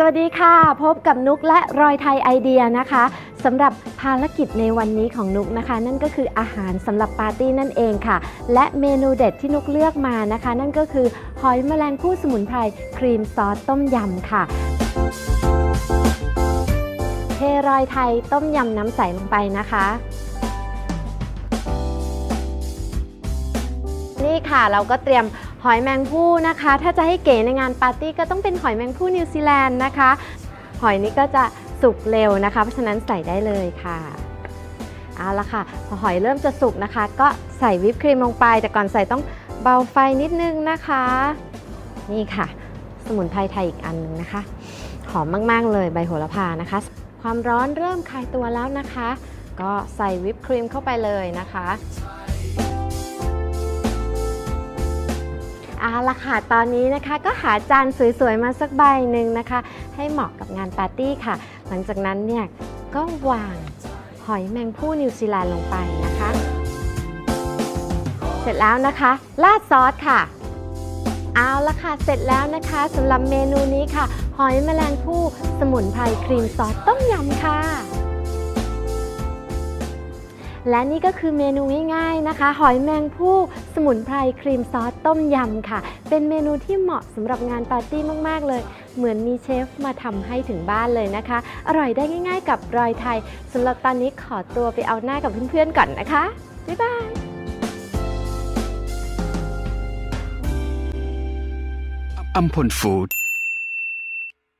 สวัสดีค่ะ พบกับนุกและรอยไทยไอเดียนะคะสำหรับภารกิจในวันนี้ของนุกนะคะ นั่นก็คืออาหารสำหรับปาร์ตี้นั่นเองค่ะ และเมนูเด็ดที่นุกเลือกมานะคะ นั่นก็คือหอยแมลงภู่สมุนไพรครีมซอสต้มยำค่ะเทรอยไทยต้มยำน้ำใสลงไปนะคะ ค่ะ เราก็เตรียมหอยแมงผู้นะคะ ถ้าจะให้เก๋ในงานปาร์ตี้ก็ต้องเป็นหอยแมงผู้นิวซีแลนด์นะคะ หอยนี้ก็จะสุกเร็วนะคะ เพราะฉะนั้นใส่ได้เลยค่ะเอาละค่ะพอหอยเริ่มจะสุกนะคะ ก็ใส่วิปครีมลงไป แต่ก่อนใส่ต้องเบาไฟนิดนึงนะคะ นี่ค่ะ สมุนไพรไทยอีกอันหนึงนะคะ หอมมาก ๆ เลยใบโหระพานะคะ ความร้อนเริ่มคลายตัวแล้วนะคะ ก็ใส่วิปครีมเข้าไปเลยนะคะ เอาละค่ะ ตอนนี้นะคะก็หาจานสวยๆ มาสักใบหนึ่งนะคะ ให้เหมาะกับงานปาร์ตี้ค่ะ หลังจากนั้นเนี่ยก็วางหอยแมงผู้นิวซีแลนด์ลงไปนะคะ เสร็จแล้วนะคะราดซอสค่ะเอาละค่ะ เสร็จแล้วนะคะสำหรับเมนูนี้ค่ะ หอยแมลงภู่สมุนไพรครีมซอสต้มยำค่ะ และนี่ก็คือเมนูง่ายๆนะคะ หอยแมงภู่สมุนไพรครีมซอสต้มยำค่ะ เป็นเมนูที่เหมาะสำหรับงานปาร์ตี้มากๆเลย เหมือนมีเชฟมาทำให้ถึงบ้านเลยนะคะ อร่อยได้ง่ายๆ กับรอยไทยสำหรับตอนนี้ขอตัวไปเอาหน้ากับเพื่อนๆก่อนนะคะ บ๊ายบายอัมพลฟู้ด